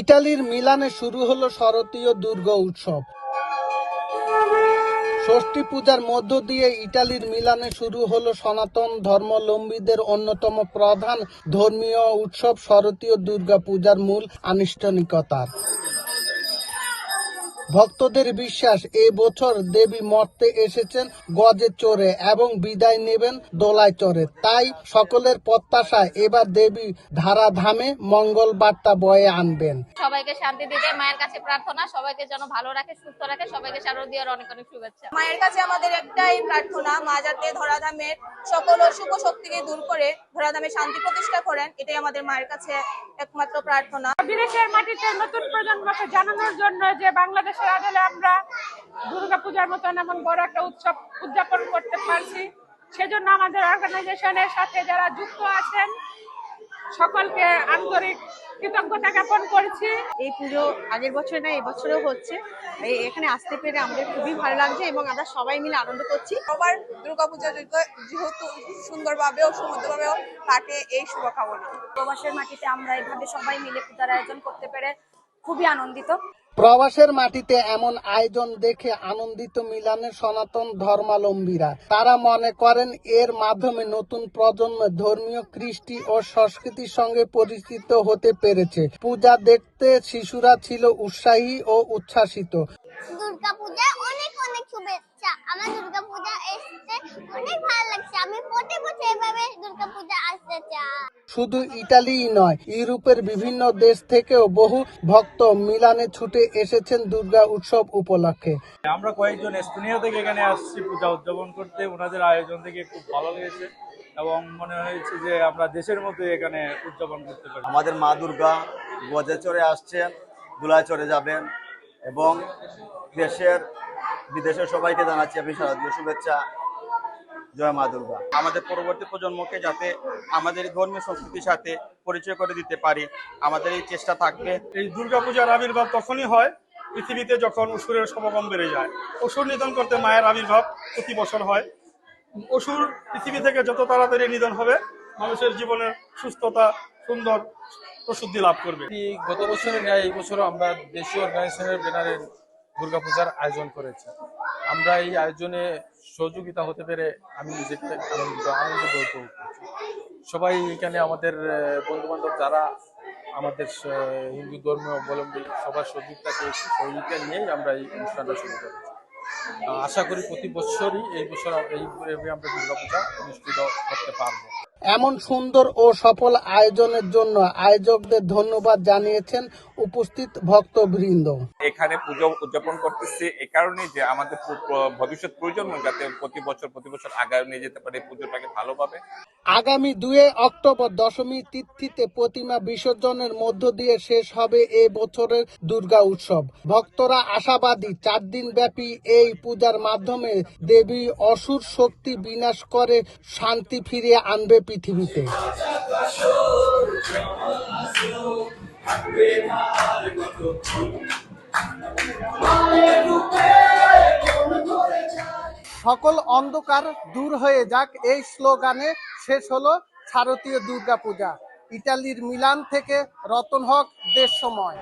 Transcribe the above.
ইটালির মিলানে শুরু হলো শরতীয় দুর্গ উৎসব। ষষ্ঠী পূজার মধ্য দিয়ে ইটালির মিলানে শুরু হলো সনাতন ধর্মলম্বীদের অন্যতম প্রধান ধর্মীয় উৎসব শরতীয় দুর্গা পূজার মূল আনুষ্ঠানিকতার। ভক্তদের বিশ্বাস এই বছর দেবী মর্তে এসেছেন গজে চড়ে এবং বিদায় নেবেন দোলায় চড়ে। তাই সকলের প্রত্যাশা এবার দেবী ধারাধামে মঙ্গল বার্তা বয়ে আনবেন। সবাইকে শান্তি দিতে মায়ের কাছে প্রার্থনা সবাইকে যেন ভালো রাখে সুস্থ রাখে সবাইকে শারদীয়ার অনেক অনেক শুভেচ্ছা। মায়ের কাছে আমাদের একটাই প্রার্থনা মা যাতে ধরাধামের সকল অশুভ শক্তিকে দূর করে ধরাধামে শান্তি প্রতিষ্ঠা করেন এটাই আমাদের মায়ের কাছে একমাত্র প্রার্থনা। বিদেশের মাটিতে নতুন প্রজন্মকে জানানোর জন্য যে বাংলাদেশের আদলে আমরা দুর্গাপূজার মতন এমন বড় একটা উৎসব উদযাপন করতে পারছি। সেজন্য আমাদের অর্গানাইজেশনের সাথে যারা যুক্ত আছেন সকলকে আন্তরিক কৃতজ্ঞতা জ্ঞাপন করছি। এই পুজো আগের বছর না এবছরও হচ্ছে। এই- এখানে আসতে পেরে আমাদের খুবই ভালো লাগছে এবং আমরা সবাই মিলে আনন্দ করছি। সবার দুর্গাপূজা যেহেতু সুন্দরভাবে ও সমুদ্রভাবেও কাটে এই শুভকামনা। প্রবাসের মাটিতে আমরা এভাবে সবাই মিলে পূজার আয়োজন করতে পেরে খুবই আনন্দিত। প্রবাসের মাটিতে এমন আয়োজন দেখে আনন্দিত মিলানের সনাতন ধর্মালম্বীরা। তারা মনে করেন, এর মাধ্যমে নতুন প্রজন্ম ধর্মীয়, কৃষ্টি ও সংস্কৃতির সঙ্গে পরিচিত হতে পেরেছে। পূজা দেখতে শিশুরা ছিল উৎসাহী ও উচ্ছ্বাসিত। দুর্গাপূজা অনেক অনেক শুভেচ্ছা। আমার দুর্গাপূজা এসেছে অনেক ভালো লাগছে। আমি প্রতি বছর এভাবে দুর্গাপূজা আসতে চাই। শুধু ইটালিই নয় ইউরোপের বিভিন্ন দেশ থেকেও বহু ভক্ত মিলানে ছুটে এসেছেন দুর্গা উৎসব উপলক্ষে। আমরা কয়েকজন এস্তোনিয়া থেকে এখানে আসছি পূজা উদযাপন করতে। ওনাদের আয়োজন থেকে খুব ভালো লেগেছে এবং মনে হয়েছে যে আমরা দেশের মধ্যে এখানে উদযাপন করতে পারি। আমাদের মা দুর্গা গজে চড়ে আসছেন দুলায় চড়ে যাবেন। এবং দেশের, বিদেশের সবাইকে জানাচ্ছি আমি শারদীয় শুভেচ্ছা। জয় মা দুর্গা। আমাদের পরবর্তী প্রজন্মকে যাতে আমাদের ধর্মীয় সংস্কৃতির সাথে পরিচয় করে দিতে পারি, আমাদের এই চেষ্টা থাকবে। এই দুর্গাপূজার আবির্ভাব তখনই হয়, পৃথিবীতে যখন অসুরের সমাগম বেড়ে যায়। অসুর নিধন করতে মায়ের আবির্ভাব প্রতি বছর হয়। অসুর পৃথিবী থেকে যত তাড়াতাড়ি নিধন হবে, মানুষের জীবনের সুস্থতা, সুন্দর প্রসিদ্ধি লাভ করবে। গত বছরের ন্যায়, এই বছরও আমরা দেশীয় অর্গানাইজেশনের ব্যানারে দুর্গাপূজার আয়োজন করেছি। আমরা এই আয়োজনে সহযোগিতা হতে পেরে আমি নিজেকে আনন্দিত আনন্দ করছি। সবাই এখানে আমাদের বন্ধু বান্ধব যারা আমাদের হিন্দু ধর্মীয় অবলম্বী, সবার সহযোগিতা পেয়েছি, সহযোগিতা নিয়েই আমরা এই অনুষ্ঠানটা শুরু করেছি। আশা করি প্রতি বছরই এই বছর এইভাবে আমরা দুর্গাপূজা অনুষ্ঠিত করতে পারব। এমন সুন্দর ও সফল আয়োজনের জন্য আয়োজকদের ধন্যবাদ জানিয়েছেন উপস্থিত ভক্তবৃন্দ। এখানে পুজো উদযাপন করতেছি। এই কারণে যে আমাদের ভবিষ্যৎ প্রজন্ম যাতে প্রতি বছর প্রতি বছর আগায় নিয়ে যেতে পারে পুজোটাকে ভালোভাবে। আগামী দুই অক্টোবর দশমী তিথিতে প্রতিমা বিসর্জনের মধ্য দিয়ে শেষ হবে এ বছরের দুর্গা উৎসব। ভক্তরা আশাবাদী চার দিন ব্যাপী এই পূজার মাধ্যমে দেবী অসুর শক্তি বিনাশ করে শান্তি ফিরিয়ে আনবে পৃথিবীতে। সকল অন্ধকার দূর হয়ে যাক, এই স্লোগানে শেষ হলো শারদীয় দুর্গাপূজা। ইটালির মিলান থেকে রতন হক, দেশ সময়।